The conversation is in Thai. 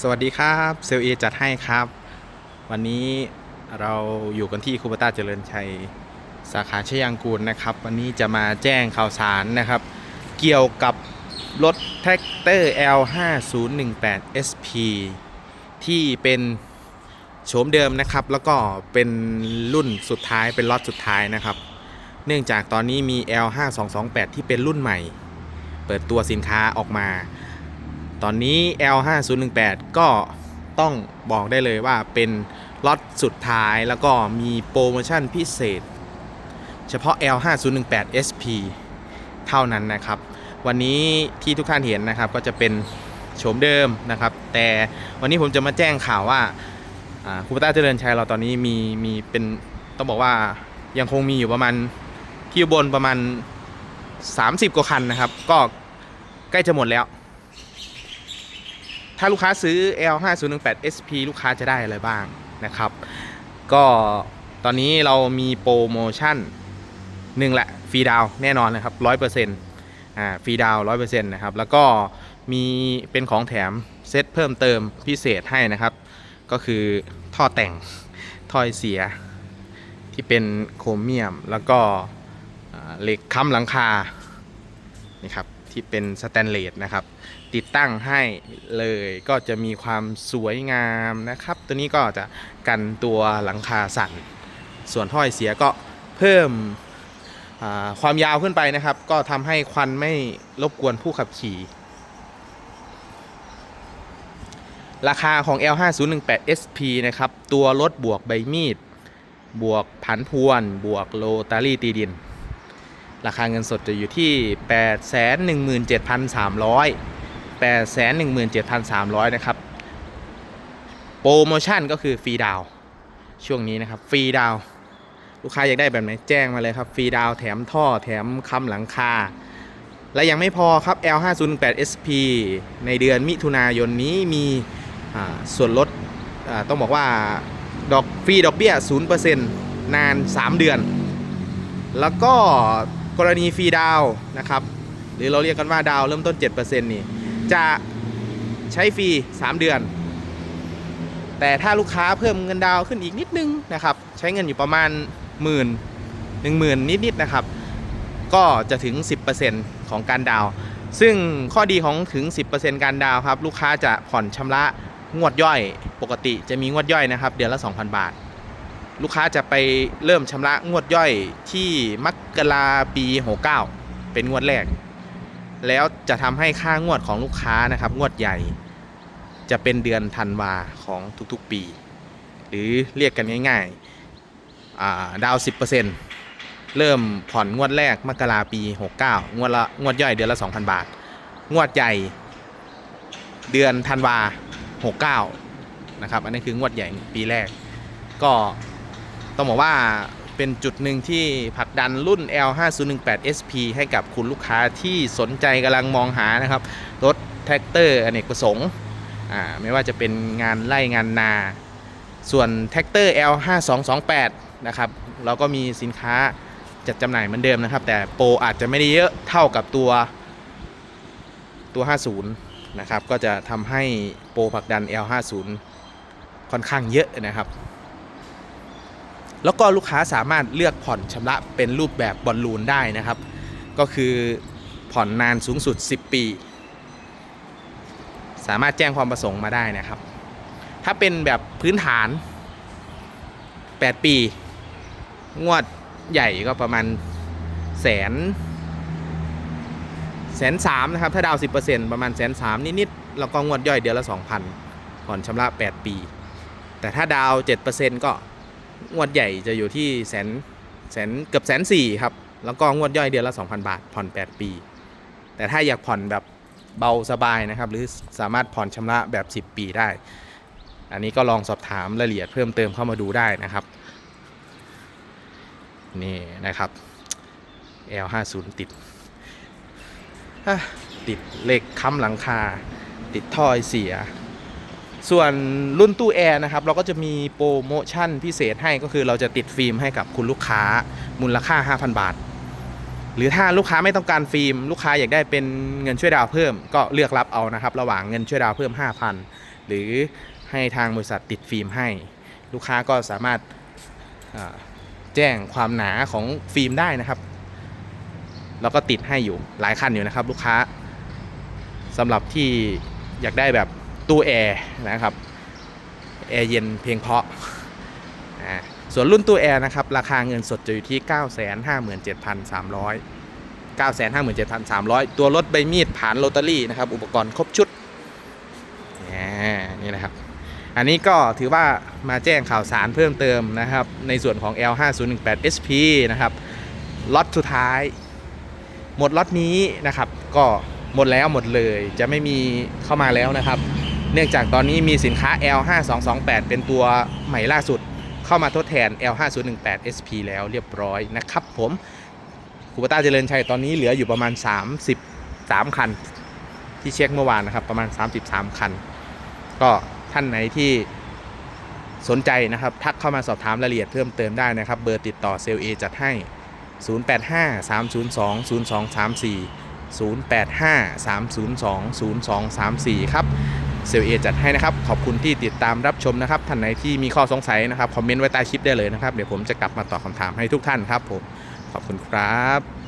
สวัสดีครับเซลเอจัดให้ครับ วันนี้เราอยู่กันที่คูปต้าเจริญชัย สาขาชยางกูลนะครับ วันนี้จะมาแจ้งข่าวสารนะครับ เกี่ยวกับรถแท็กเตอร์ L5018 SP ที่เป็นโฉมเดิมนะครับ แล้วก็เป็นรุ่นสุดท้ายเป็นล็อตสุดท้ายนะครับ เนื่องจากตอนนี้มี L5228 ที่เป็นรุ่นใหม่ เปิดตัวสินค้าออกมา ตอนนี้ L5018 ก็ต้องบอกได้เลยว่าเป็นล็อตสุดท้ายแล้วก็มีโปรโมชั่นพิเศษ เฉพาะ L5018 SP เท่านั้นนะครับ วันนี้ที่ทุกท่านเห็นนะครับก็จะเป็นโฉมเดิมนะครับ แต่วันนี้ผมจะมาแจ้งข่าวว่าคูปต้าเจริญชัยเราตอนนี้มีมีเป็นต้องบอกว่ายังคงมีอยู่ประมาณที่บนประมาณ 30 กว่าคันนะครับ ก็ใกล้จะหมดแล้ว ถ้าลูกค้าซื้อ L5018 SP ลูกค้าจะได้อะไรบ้างนะครับ ก็ตอนนี้เรามีโปรโมชั่นหนึ่งแหละฟรีดาวแน่นอนนะครับร้อยเปอร์เซ็นต์อ่าฟรีดาวร้อยเปอร์เซ็นต์นะครับ แล้วก็มีเป็นของแถมเซตเพิ่มเติมพิเศษให้นะครับ ก็คือท่อแต่งท่อไอเสียที่เป็นโครเมียม แล้วก็เหล็กค้ำหลังคานี่ครับที่เป็นสแตนเลสนะครับ ติดตั้งให้เลยก็จะมีความสวยงามนะครับ ตัวนี้ก็จะกันตัวหลังคาสั่น ส่วนถ้อยเสียก็เพิ่มความยาวขึ้นไปนะครับ ก็ทำให้ควันไม่รบกวนผู้ขับขี่ ราคาของ L5018 SP นะครับ ตัวรถบวกใบมีด บวกผันพวน บวกโลตารี่ตีดิน ราคาเงินสดจะอยู่ที่ 817,300 817,300 นะครับ โปรโมชั่นก็คือฟรีดาว ช่วงนี้นะครับ ฟรีดาว ลูกค้าอยากได้แบบไหนแจ้งมาเลยครับ ฟรีดาวแถมท่อแถมคำหลังคา และยังไม่พอครับ L508 SP ในเดือนมิถุนายนนี้มีส่วนลดต้องบอกว่าดอกฟรีดอกเบี้ย 0%นาน 3 เดือน แล้วก็กรณีฟรีดาวนะครับ หรือเราเรียกกันว่าดาวเริ่มต้น 7%นี่ จะใช้ฟรี 3 เดือน แต่ถ้าลูกค้าเพิ่มเงินดาวขึ้นอีกนิดนึงนะครับ ใช้เงินอยู่ประมาณหมื่นหนึ่งหมื่นนิดๆนะครับ ก็จะถึง 10%ของการดาว ซึ่งข้อดีของถึง 10%การดาวครับ ลูกค้าจะผ่อนชำระงวดย่อย ปกติจะมีงวดย่อยนะครับ เดือนละ 2,000 บาท ลูกค้าจะไปเริ่มชำระงวดย่อยที่มกราปี 69 เป็นงวดแรก แล้วจะทำให้ค่างวดของลูกค้านะครับ งวดใหญ่ จะเป็นเดือนธันวาของทุกๆปี หรือเรียกกันง่ายๆอ่าดาว10%เริ่มผ่อนงวดแรกมกราปี 69 งวดละงวดย่อยเดือนละ 2,000 บาท งวดใหญ่ เดือนธันวา 69 นะครับ อันนี้คืองวดใหญ่ปีแรก ก็ต้องบอกว่า เป็นจุดหนึ่งที่ผลักดันรุ่น L5018 SP ให้กับคุณลูกค้าที่สนใจกำลังมองหานะครับ รถแท็กเตอร์อเนกประสงค์ไม่ว่าจะเป็นงานไล่งานนา ส่วนแท็กเตอร์ L5228 นะครับ เราก็มีสินค้าจัดจำหน่ายเหมือนเดิมนะครับ แต่โปรอาจจะไม่ได้เยอะเท่ากับตัวตัว 50 นะครับ ก็จะทำให้โปรผลักดัน L50 ค่อนข้างเยอะนะครับ แล้วก็ลูกค้าสามารถเลือกผ่อนชำระเป็นรูปแบบบอลลูนได้นะครับ ก็คือผ่อนนานสูงสุด 10 ปี สามารถแจ้งความประสงค์มาได้นะครับ ถ้าเป็นแบบพื้นฐาน 8 ปี งวดใหญ่ก็ประมาณแสนแสนสามนะครับ ถ้าดาว 10%ประมาณแสนสามนิดๆแล้วก็งวดย่อยเดือนละ 2,000ผ่อนชำระ 8 ปี แต่ถ้าดาว 7%ก็ งวดใหญ่จะอยู่ที่แสนแสนเกือบแสนสี่ครับ แล้วก็งวดย่อยเดือนละ 2,000 บาท ผ่อน 8 ปี แต่ถ้าอยากผ่อนแบบเบาสบายนะครับ หรือสามารถผ่อนชำระแบบ 10 ปีได้ อันนี้ก็ลองสอบถามรายละเอียดเพิ่มเติมเข้ามาดูได้นะครับ นี่นะครับ L50 ติด ติดเหล็กค้ำหลังคา ติดท่อไอเสีย ส่วนรุ่นตู้แอร์นะครับ เราก็จะมีโปรโมชั่นพิเศษให้ก็คือเราจะติดฟิล์มให้กับคุณลูกค้ามูลค่า 5,000 บาท หรือถ้าลูกค้าไม่ต้องการฟิล์ม ลูกค้าอยากได้เป็นเงินช่วยดาวเพิ่ม ก็เลือกรับเอานะครับ ระหว่างเงินช่วยดาวเพิ่ม 5,000 หรือให้ทางบริษัทติดฟิล์มให้ ลูกค้าก็สามารถแจ้งความหนาของฟิล์มได้นะครับ แล้วก็ติดให้อยู่หลายคันอยู่นะครับ ลูกค้าสำหรับที่อยากได้แบบ ตู้แอร์นะครับแอร์เย็นเพียงเพาะอ่าส่วนรุ่นตู้แอร์นะครับราคาเงินสดจะอยู่ที่ 957,300 957,300 ตัวรถใบมีดผ่านโรตารี่นะครับ อุปกรณ์ครบชุดอ่านี่นะครับ อันนี้ก็ถือว่ามาแจ้งข่าวสารเพิ่มเติมนะครับ ในส่วนของ L5018 SP นะครับ ล็อตสุดท้าย หมดล็อตนี้นะครับ ก็หมดแล้วหมดเลย จะไม่มีเข้ามาแล้วนะครับ เนื่องจากตอนนี้มีสินค้า L5228 เป็นตัวใหม่ล่าสุด เข้ามาทดแทน L5018 SP แล้วเรียบร้อยนะครับผมคูปต้าเจริญชัยตอนนี้เหลืออยู่ประมาณ 33 คัน ที่เช็คเมื่อวานนะครับ ประมาณ 33 คัน ก็ท่านไหนที่สนใจนะครับ ทักเข้ามาสอบถามรายละเอียดเพิ่มเติมได้นะครับ เบอร์ติดต่อเซลเอจัดให้ 085 302 0234 085 302 0234 ครับ เซลเอจัดให้นะครับ ขอบคุณที่ติดตามรับชมนะครับ ท่านไหนที่มีข้อสงสัยนะครับ คอมเมนต์ไว้ใต้คลิปได้เลยนะครับ เดี๋ยวผมจะกลับมาตอบคำถามให้ทุกท่านครับผม ขอบคุณครับ